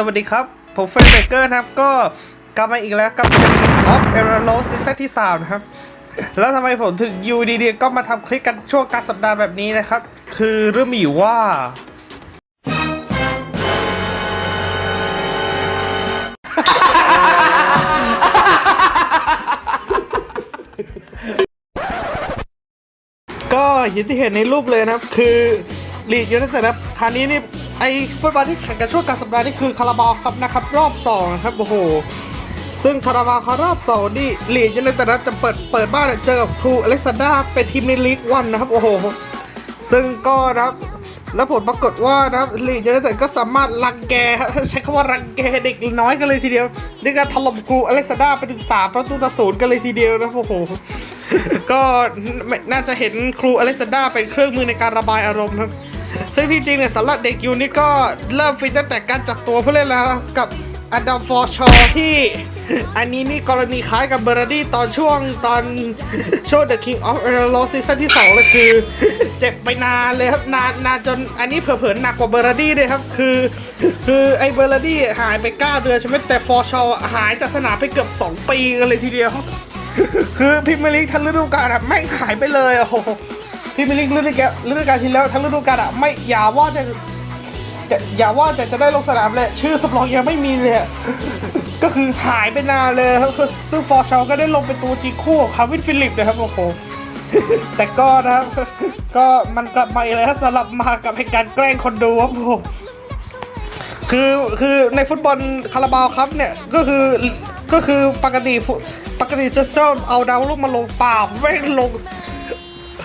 สวัสดีครับ ผมเฟรนเบเกอร์นะครับ ก็กลับมาอีกแล้วกับ The King of e r a l o ซีซั่นที่ 3 นะครับ แล้วทำไมผมถึงยูดีๆก็มาทำคลิปกันช่วงกลารสัปดาห์แบบนี้นะครับ คือเรื่องมีอยู่ว่า ก็อย่างที่เห็นในรูปเลยนะครับ คือลีดยูไนเต็ดนะครับคราวนี้นี่ ไอ้ฟุตบอลที่แข่งกันช่วงกลารสัปดาห์นี่คือคาราบาวครับนะครับ รอบ2ครับโอ้โหซึ่งคาราบาวครับรอบ2นี่ลีดยูไนเต็ดนะครับจะเปิดเปิดบ้านเจอกับครูอเล็กซานดราเป็นทีมในลีกวันนะครับโอ้โหซึ่งก็นะครับแล้วผลปรากฏว่านะครับลีดยูไนเต็ดก็สามารถรังแกใช้คำว่ารังแกเด็กน้อยกันเลยทีเดียวด้วยการถล่มครูอเล็กซานดราไปถึง3ประตูต่อศูนย์กันเลยทีเดียวนะโอ้โหก็น่าจะเห็นครูอเล็กซานดราเป็นเครื่องมือในการระบายอารมณ์ครับ ซึ่งที่จริงเนี่ยสำหรับเด็กยูนี่ก็เริ่มฟิตตั้งแต่การจับตัวผู้เล่นแล้วกับอดัมฟอร์ชอร์ที่อันนี้นี่กรณีคล้ายกับเบอร์ดี้ตอนช่วงตอนช่วง The King of e r o ซีซั่นที่2เลยคือ เจ็บไปนานเลยครับ นานนานจนอันนี้เผลอๆหนักกว่าเบอร์ดี้เลยครับ คือ คือไอ้เบอร์ดี้หายไป9เดือนใช่ไหมแต่ฟอร์ชอร์หายจากสนามไปเกือบ 2 ปีกันเลยทีเดียว คือพรีเมียร์ลีกทั้งฤดูกาลอะแม่งหายไปเลยอะโอ้ พรีเมียร์ลีกฤดูกาลฤดูกาลที่แล้วทั้งฤดูกาลอะไม่อย่าว่าแต่แต่อย่าว่าแต่จะได้ลงสนามเลยชื่อสำรองยังไม่มีเลยอะ ก็คือหายไปนานเลยครับซึ่งฟอร์ชอก็ได้ลงเป็นตัวจริงคู่กับคาร์วินฟิลิปนะครับโอ้โหแต่ก็นะครับ ก็มันกลับมาอีกแล้วสำหรับมากับเหตุการณ์แกล้งคนดูครับผมคือคือในฟุตบอลคาราบาวครับเนี่ยก็คือก็คือปกติปกติจะชอบเอาดาวลูกมาลงเปล่าแม่งลง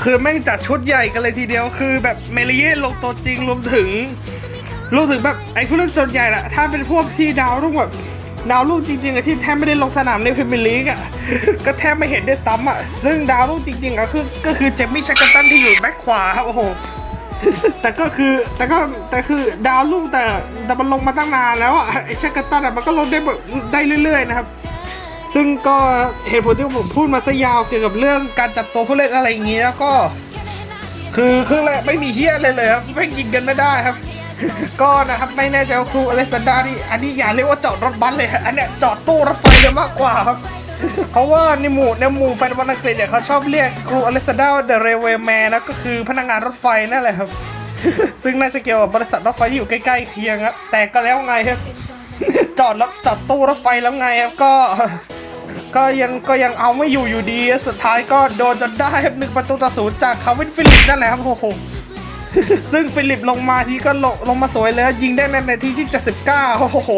คือแม่งจัดชุดใหญ่กันเลยทีเดียว คือแบบเมลิเย่ลงตัวจริงรวมถึงรวมถึงแบบไอ้ผู้เล่นส่วนใหญ่ละถ้าเป็นพวกที่ดาวลูกแบบดาวลูกจริงๆอะที่แทบไม่ได้ลงสนามในพรีเมียร์ลีกอะก็แทบไม่เห็นได้ซ้ำอะซึ่งดาวลูกจริงๆอะคือก็คือเจมี่ชักกันตันที่อยู่แบ็คขวาครับโอ้โหแต่ก็คือแต่ก็แต่คือดาวลุ่งแต่แต่มันลงมาตั้งนานแล้วอะไอเชคกัตตันอะมันก็ลงได้แบบได้เรื่อยๆนะครับ ซึ่งก็เหตุผลที่ผมพูดมาซะยาวเกี่ยวกับเรื่องการจัดตัวผู้เล่นอะไรอย่างงี้แล้วก็ คือครึ่งแรกไม่มีเฮียเลยเลยครับไม่ยิงกันไม่ได้ครับ ก็นะครับไม่แน่ใจว่าครูอเล็กซานดานี่อันนี้อย่าเรียกว่าจอดรถบัสเลยอันเนี้ยจอดตู้รถไฟเลยมากกว่าครับเพราะว่าในหมู่ในหมู่แฟนบอลอังกฤษเนี่ยเขาชอบเรียกครูอเล็กซานดาว่าเดอะเรเวแมนนะก็คือพนักงานรถไฟนั่นแหละครับ ซึ่งน่าจะเกี่ยวกับบริษัทรถไฟที่อยู่ใกล้ๆเคียงครับแต่ก็แล้วไงครับจอดรถจอดตู้รถไฟแล้วไงครับก็ ก็ยังก็ยังเอาไม่อยู่อยู่ดี สุดท้ายก็โดนจนได้หนึ่งประตูต่อศูนย์จากคาร์วินฟิลิปนั่นแหละครับโอ้โหซึ่งฟิลิปลงมาทีก็ลงลงมาสวยเลยยิงได้ในนาทีที่ 79โอ้โห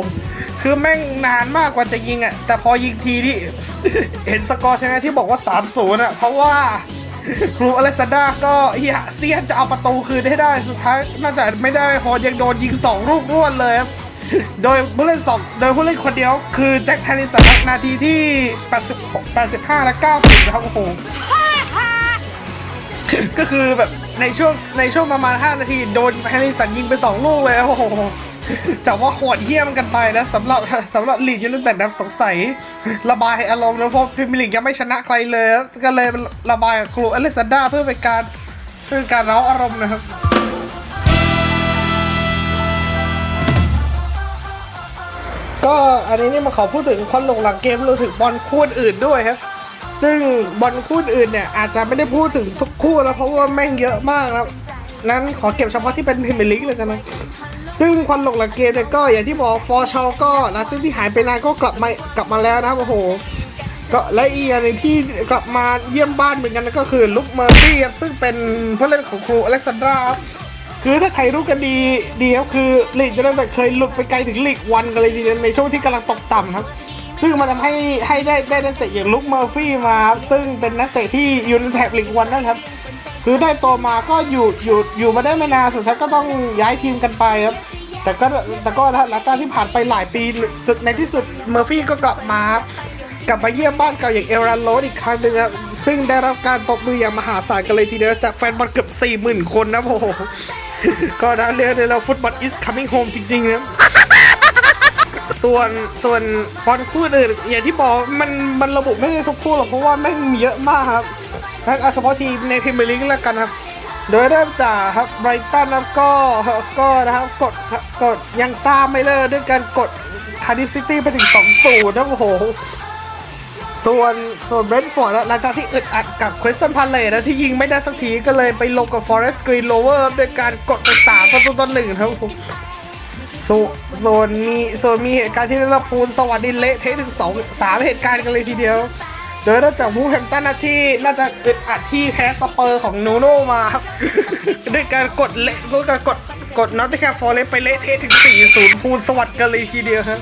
คือแม่งนานมากกว่าจะยิงอะแต่พอยิงทีที่เห็นสกอร์ใช่ไหมที่บอกว่า 3-0อะเพราะว่าครูอเล็กซานดาก็เฮียเซียนจะเอาประตูคืนให้ได้สุดท้ายน่าจะไม่ได้พอยังโดนยิง 2 ลูกรวดเลยครับ โดยผู้เล่นสองโดยผู้เล่นคนเดียวคือแจ็คแฮนนิสันนาทีที่80 85 และ 90 นะครับ โอ้โห ก็คือแบบในช่วงในช่วงประมาณ 5 นาที โดนแฮร์รี่สันยิงไป 2 ลูกเลยโอ้โหจะว่าโหดเหี้ยมกันไปนะสำหรับสำหรับลีดยูไนเต็ดนะสงสัย ระบายอารมณ์นะเพราะพรีเมียร์ลีกยังไม่ชนะใครเลย ก็เลยระบายกับครูอเล็กซานดราเพื่อเป็นการเพื่อเป็นการเร้าอารมณ์นะครับ ก็อันนี้นี่มาขอพูดถึงควันหลงหลังเกมรวมถึงบอลคู่อื่นด้วยครับ ซึ่งบอลคู่อื่นเนี่ยอาจจะไม่ได้พูดถึงทุกคู่นะเพราะว่าแม่งเยอะมากครับนั้นขอเก็บเฉพาะที่เป็นพรีเมียร์ลีกเลยกันนะซึ่งควันหลงหลังเกมเนี่ยก็อย่างที่บอกฟอร์ชอก็หลังจากที่หายไปนานก็กลับมากลับมาแล้วนะครับโอ้โหก็และอีกอย่างนึงที่กลับมาเยี่ยมบ้านเหมือนกันก็คือลุคเมอร์ซี่ครับซึ่งเป็นผู้เล่นของครูอเล็กซานดราครับ คือถ้าใครรู้กันดีดีครับคือลีกยูไนเต็ดเคยหลุดไปไกลถึงลีกวันกันเลยทีเดียวในช่วงที่กำลังตกต่ำครับ ซึ่งมันทำให้ให้ได้ได้นักเตะอย่างลุคเมอร์ฟี่มา ซึ่งเป็นนักเตะที่อยู่ในแท็บลีกวันนะครับ คือได้ตัวมาก็อยู่อยู่อยู่มาได้ไม่นานสุดท้ายก็ต้องย้ายทีมกันไปครับแต่ก็แต่ก็หลังจากที่ผ่านไปหลายปีสุดในที่สุดเมอร์ฟี่ก็กลับมาครับกลับมาเยี่ยมบ้านเก่าอย่างเอรันโรสอีกครั้งหนึ่งครับซึ่งได้รับการปรบมืออย่างมหาศาลกันเลยทีเดียวจากแฟนบอลเกือบ 4 0,000 คนนะโอ้ ก็นะเรียกได้แล้วฟุตบอล is coming home จริงๆนะส่วนส่วนบอลคู่อื่นอย่างที่บอกมันมันระบุไม่ได้ทุกคู่หรอกเพราะว่าแม่งมีเยอะมากครับงั้นเอาเฉพาะทีมในพรีเมียร์ลีกแล้วกันครับ โดยเริ่มจากครับไบรตันนะครับก็ก็นะครับกดกดยังซ่าไม่เลิกด้วยการกดคาร์ดิฟซิตี้ไปถึง2ศูนย์นะโอ้โห ส่วนส่วนเบรนท์ฟอร์ดหลังจากที่อึดอัดกับคริสตันพาเลตนะที่ยิงไม่ได้สักทีก็เลยไปลงกับฟอเรสต์กรีนโลเวอร์โดยการกดไปสามประตูต่อหนึ่งครับผมส่วนส่วนมีส่วนมีเหตุการณ์ที่ลิเวอร์พูลสวัสดีเละเทะถึงสองสามเหตุการณ์กันเลยทีเดียว โดยเริ่มจากวูแฮมตันนะที่น่าจะอึดอัดที่แพ้สเปอร์ของนูโน่มาครับด้วยการกดเละด้วยการกดกดน็อตที่แคฟอร์เรสไปเละเทะถึง4-0พูลสวัสดิ์กันเลยทีเดียวครับ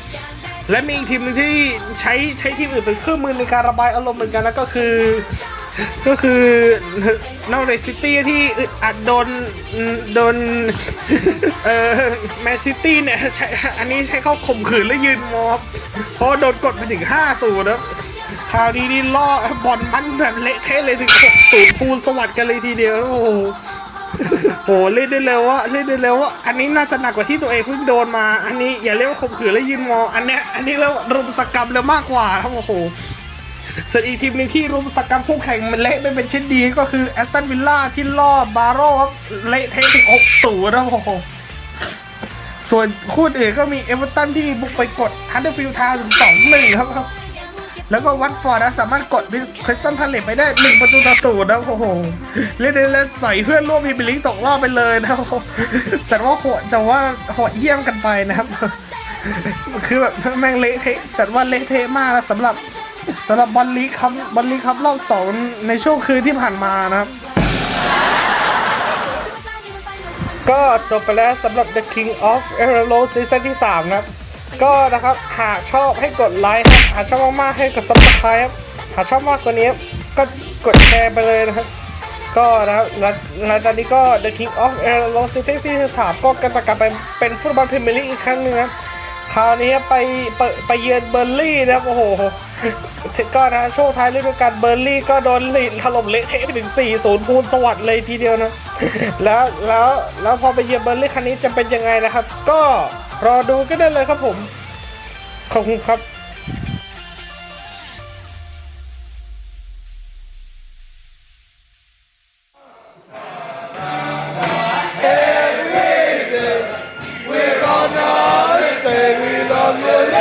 และมีอีกทีมหนึงที่ใช้ใช้ทีมอื่นเป็นเครื่องมือในการระบายอารมณ์เหมือนกันนะก็คือ ก็คือนอร์เรซิตี้ที่อัดโดนโดนเอ่อแมนซิตี้เนี่ยใช้อันนี้ใช้เข้าข่มขืนและยืนมอบเพราะโดนกดไปถึง5 0นะคราวนี้นี่ล่อบอลมันแบบเละเทะเลยถึง6 0พูลสวัสดิ์กันเลยทีเดียวโอ้ โหโหเล่นได้เร็วอะเล่นได้เร็วอะอันนี้น่าจะหนักกว่าที่ตัวเองเพิ่งโดนมา อันนี้อย่าเรียกว่าข่มขืนและยืนมองอันเนี้ยอันนี้เรียกว่ารุมสกรรมแล้วมากกว่าครับโอ้โหส่วนอีกทีมหนึงที่รุมสกรรมคู่แข่งมันเละไม่เป็นเช่นดีก็คือแอสตันวิลล่าที่ล่อบาโร่ครับเละเทะถึง6 0นะโอ้โหส่วนคู่อื่นก็มีเอเวอร์ตันที่บุกไปกดฮันเดอร์ฟิลด์ทาวน์ถึง2 1ครับครับ แล้วก็วัตฟอร์ดนะสามารถกดคริสตันพาเลตไปได้1ประตูต่อศูนย์นะโอ้โหเล่นเล่นใส่เพื่อนร่วมพรีเมียร์ลีกตกรอบไปเลยนะจัดว่าโหดจัดว่าโหดเยี่ยมกันไปนะครับ คือแบบแม่งเละเทะจัดว่าเละเทะมากนะสำหรับสำหรับบอลลีกครับบอลลีกครับรอบสองในช่วงคืนที่ผ่านมานะครับ ก็จบไปแล้วสำหรับ The King of e r o ซีซั่นที่ 3 นะครับ ก็นะครับหากชอบให้กดไลค์ครับหากชอบมากๆให้กด subscribe ครับหากชอบมากกว่านี้ก็กดแชร์ไปเลยนะครับ ก็นะครับหลังจากนี้ก็ The King of e r o ซีซั่นที่3ก็จะกลับไปเป็นฟุตบอลพรีเมียร์ลีกอีกครั้งหนึงครับคราวนี้ไปไปไปเยือนเบอร์ลี่นะครับ โอ้โหก็นะช่วงท้ายฤดูกาลเบอร์ลี่ก็โดนลีดถล่มเละเทะไปถึง 4-0พูนสวัสดิ์เลยทีเดียวนะ แล้วแล้วแล้วพอไปเยือนเบอร์ลี่ครั้งนี้จะเป็นยังไงนะครับ ก็ รอดูก็ได้เลยครับผม ขอบคุณครับเอ Love you